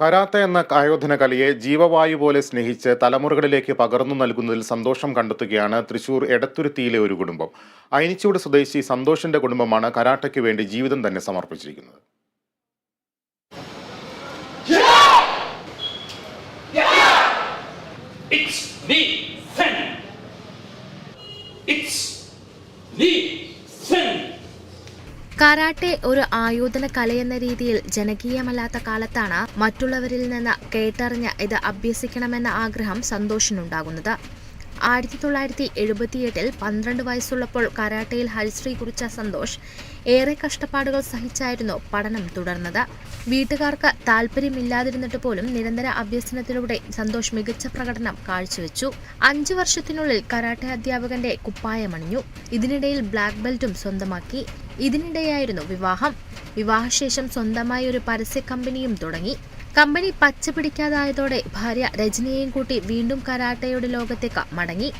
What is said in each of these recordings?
കരാത്ത എന്ന ആയോധന കലയെ ജീവവായു പോലെ സ്നേഹിച്ച് തലമുറകളിലേക്ക് പകർന്നു നൽകുന്നതിൽ സന്തോഷം കണ്ടെത്തുകയാണ് തൃശൂർ എടത്തുരുത്തിയിലെ ഒരു കുടുംബം. അയനിച്ചൂട് സ്വദേശി സന്തോഷിന്റെ കുടുംബമാണ് കരാട്ടയ്ക്ക് വേണ്ടി ജീവിതം തന്നെ സമർപ്പിച്ചിരിക്കുന്നത്. It's the sun. It's the sun. Karate ഒരു ആയോധന കലയെന്ന രീതിയിൽ ജനകീയമല്ലാത്ത കാലത്താണ് മറ്റുള്ളവരിൽ നിന്ന് കേട്ടറിഞ്ഞ് ഇത് അഭ്യസിക്കണമെന്ന ആഗ്രഹം സന്തോഷിനുണ്ടാകുന്നത്. ആയിരത്തി തൊള്ളായിരത്തി എഴുപത്തിയെട്ടിൽ പന്ത്രണ്ട് വയസ്സുള്ളപ്പോൾ കരാട്ടയിൽ ഹരിശ്രീ കുറിച്ച സന്തോഷ് ഏറെ കഷ്ടപ്പാടുകൾ സഹിച്ചായിരുന്നു പഠനം തുടർന്നത്. വീട്ടുകാർക്ക് താല്പര്യമില്ലാതിരുന്നിട്ട് പോലും നിരന്തര അഭ്യസനത്തിലൂടെ സന്തോഷ് മികച്ച പ്രകടനം കാഴ്ചവെച്ചു. അഞ്ചു വർഷത്തിനുള്ളിൽ കരാട്ടെ അധ്യാപകന്റെ കുപ്പായമണിഞ്ഞു. ഇതിനിടയിൽ ബ്ലാക്ക് ബെൽറ്റും സ്വന്തമാക്കി. ഇതിനിടെയായിരുന്നു വിവാഹം. വിവാഹശേഷം സ്വന്തമായി ഒരു പരസ്യ കമ്പനിയും തുടങ്ങി. കമ്പനി പച്ച പിടിക്കാതായതോടെ ഭാര്യ രജനിയെയും കൂട്ടി വീണ്ടും കരാട്ടയുടെ ലോകത്തേക്ക് മടങ്ങി.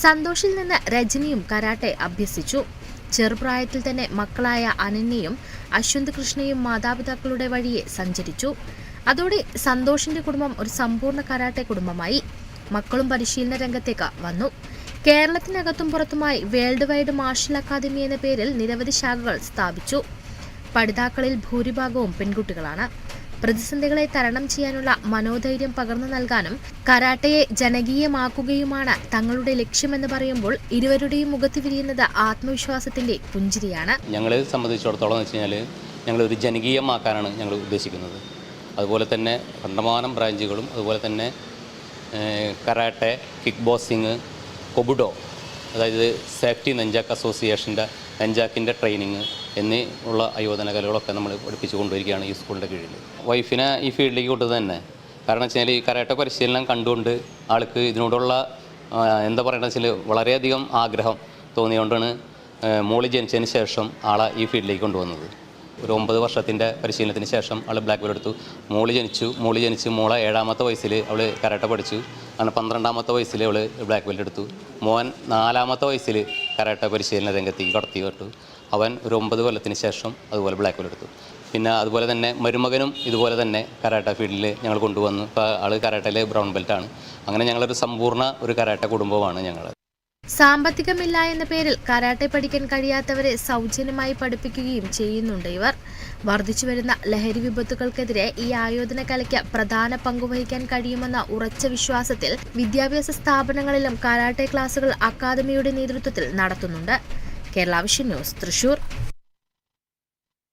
സന്തോഷിൽ നിന്ന് രജനിയും കരാട്ടെ അഭ്യസിച്ചു. ചെറുപ്രായത്തിൽ തന്നെ മക്കളായ അനന്യയും അശ്വന്ത് കൃഷ്ണയും മാതാപിതാക്കളുടെ വഴിയെ സഞ്ചരിച്ചു. അതോടെ സന്തോഷിന്റെ കുടുംബം ഒരു സമ്പൂർണ കരാട്ടെ കുടുംബമായി. മക്കളും പരിശീലന രംഗത്തേക്ക് വന്നു. കേരളത്തിനകത്തും പുറത്തുമായി വേൾഡ് വൈഡ് മാർഷൽ അക്കാദമി എന്ന പേരിൽ നിരവധി ശാഖകൾ സ്ഥാപിച്ചു. പഠിതാക്കളിൽ ഭൂരിഭാഗവും പെൺകുട്ടികളാണ്. പ്രതിസന്ധികളെ തരണം ചെയ്യാനുള്ള മനോധൈര്യം പകർന്നു നൽകാനും കരാട്ടയെ ജനകീയമാക്കുകയുമാണ് തങ്ങളുടെ ലക്ഷ്യമെന്ന് പറയുമ്പോൾ ഇരുവരുടെയും മുഖത്ത് വിരിയുന്നത് ആത്മവിശ്വാസത്തിന്റെ പുഞ്ചിരിയാണ്. ഞങ്ങളെ സംബന്ധിച്ചിടത്തോളം വെച്ച് കഴിഞ്ഞാൽ ഞങ്ങളൊരു ജനകീയമാക്കാനാണ് ഞങ്ങൾ ഉദ്ദേശിക്കുന്നത്. അതുപോലെ തന്നെ കണ്ടമാനം ബ്രാഞ്ചുകളും അതുപോലെ തന്നെ കരാട്ടെ കിക്ക് ബോക്സിങ് കൊബുഡോ അതായത് സേഫ്റ്റി നെഞ്ചാക്ക് അസോസിയേഷന്റെ നെഞ്ചാക്കിന്റെ ട്രെയിനിങ് എന്നീ ഉള്ള അയോധന കലകളൊക്കെ നമ്മൾ പഠിപ്പിച്ചു കൊണ്ടുവരികയാണ് ഈ സ്കൂളിന്റെ കീഴിൽ. വൈഫിനെ ഈ ഫീൽഡിലേക്ക് കൊണ്ടത് തന്നെ. കാരണം വെച്ചാൽ ഈ കരാട്ട പരിശീലനം കണ്ടുകൊണ്ട് ആൾക്ക് ഇതിനോടുള്ള എന്താ പറയുക വെച്ചാൽ വളരെയധികം ആഗ്രഹം തോന്നിയുകൊണ്ടാണ് ഏഹ്, മോളി ജനിച്ചതിന് ശേഷം ആളെ ഈ ഫീൽഡിലേക്ക് കൊണ്ടുവന്നത്. ഒരു ഒമ്പത് വർഷത്തിന്റെ പരിശീലനത്തിന് ശേഷം അവൾ ബ്ലാക്ക് ബെൽറ്റ് എടുത്തു. മോളി ജനിച്ചു മോളി ജനിച്ച് മോളെ ഏഴാമത്തെ വയസ്സിൽ അവൾ കരാട്ട പഠിച്ചു. അങ്ങനെ പന്ത്രണ്ടാമത്തെ വയസ്സിൽ അവൾ ബ്ലാക്ക് ബെൽറ്റ് എടുത്തു. മോൻ നാലാമത്തെ വയസ്സിൽ കരാട്ട പരിശീലന രംഗത്തേക്ക് കടത്തി വിട്ടു. അവൻ ഒരു ഒമ്പത് കൊല്ലത്തിന് ശേഷം അതുപോലെ ബ്ലാക്ക് ബെൽറ്റ് എടുത്തു. പിന്നെ അതുപോലെ തന്നെ മരുമകനും ഇതുപോലെ തന്നെ കരാട്ട ഫീൽഡിൽ ഞങ്ങൾ കൊണ്ടുവന്നു. ഇപ്പോൾ ആൾ കരാട്ടയിലെ ബ്രൗൺ ബെൽറ്റാണ് അങ്ങനെ ഞങ്ങളൊരു സമ്പൂർണ ഒരു കരാട്ട കുടുംബമാണ് ഞങ്ങൾ സാമ്പത്തികമില്ല എന്ന പേരിൽ കരാട്ടെ പഠിക്കാൻ കഴിയാത്തവരെ സൗജന്യമായി പഠിപ്പിക്കുകയും ചെയ്യുന്നുണ്ട് ഇവർ. വർദ്ധിച്ചു വരുന്ന ലഹരി വിപത്തുകൾക്കെതിരെ ഈ ആയോധന കലയ്ക്ക് പ്രധാന പങ്കുവഹിക്കാൻ കഴിയുമെന്ന ഉറച്ച വിശ്വാസത്തിൽ വിദ്യാഭ്യാസ സ്ഥാപനങ്ങളിലും കരാട്ടെ ക്ലാസുകൾ അക്കാദമിയുടെ നേതൃത്വത്തിൽ നടത്തുന്നുണ്ട്. Kerala vision news Thrissur.